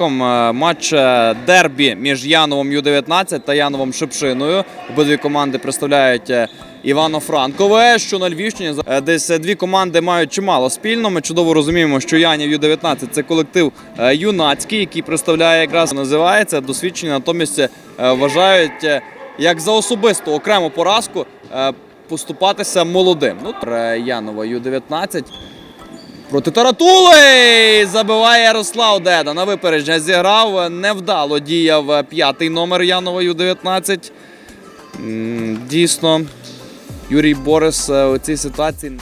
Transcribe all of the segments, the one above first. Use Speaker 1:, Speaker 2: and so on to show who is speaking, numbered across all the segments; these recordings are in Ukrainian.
Speaker 1: Франком. Е, Матч е, дербі між Яновом Ю-19 та Яновом Шипшиною. Обидві команди представляють е, Івано-Франкове, що на Львівщині десь дві команди мають чимало спільно. Ми чудово розуміємо, що Янів Ю-19 це колектив юнацький, який представляє якраз називається досвідчені, натомість вважають як за особисту окрему поразку поступатися молодим. Ну, Янова Ю-19 Проти Таратули забиває Ярослав Деда. На випередження зіграв. Невдало діяв п'ятий номер Янова Ю-19. Дійсно, Юрій Борис е, у цій ситуації.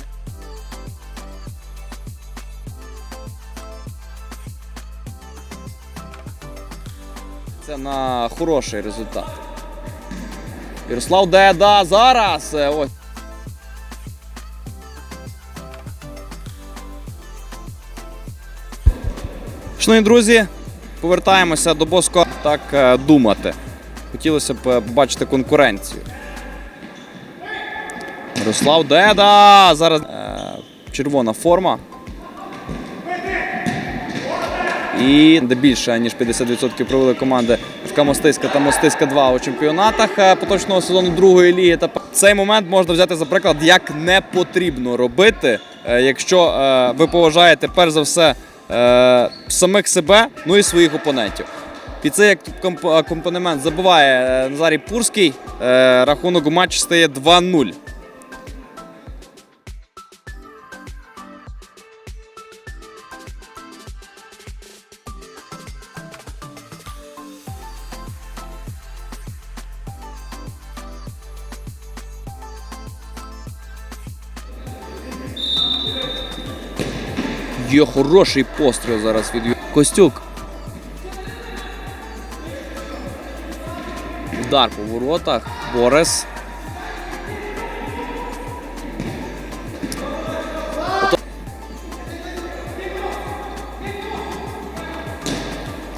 Speaker 1: Це на хороший результат. Ярослав Деда зараз. е, Ось. Шановні друзі, повертаємося до Боско. Так е, думати. Хотілося б е, побачити конкуренцію. Ярослав Деда. Зараз е, червона форма. І де більше, ніж 50% провели команди ФК Мостиська та Мостиська 2 у чемпіонатах поточного сезону другої ліги. Та цей момент можна взяти за приклад, як не потрібно робити, якщо ви поважаєте перш за все е, самих себе, ну і своїх опонентів. Під цей як комп- акомпанемент забиває е, Назарій Пурський. Е, Рахунок у матчі стає 2-0. Є хороший постріл зараз від Костюк. Удар по воротах. Борис.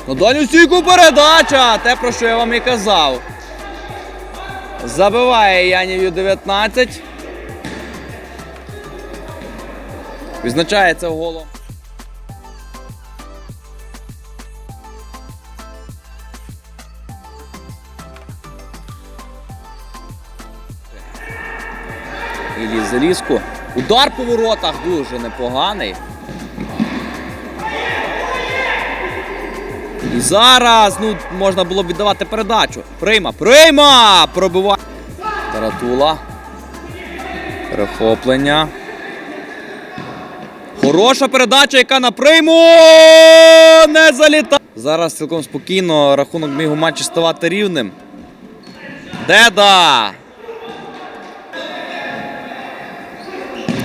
Speaker 1: Ото- На стійку передача! Те, про що я вам і казав. Забиває Янів 19. Відзначається голом. Ілі залізку. Удар по воротах дуже непоганий. І зараз ну, можна було б віддавати передачу. Прийма, прийма! Пробиває. Таратула. Перехоплення. Хороша передача, яка на прийму не залітає. Зараз цілком спокійно рахунок міг у матчі ставати рівним. Деда!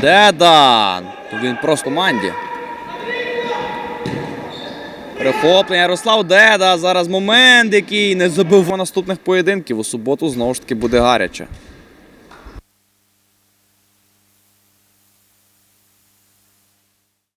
Speaker 1: Деда! Він просто в команді. Перехоплення Ярослав Деда. Зараз момент, який не забив наступних поєдинків. У суботу знову ж таки буде гаряче.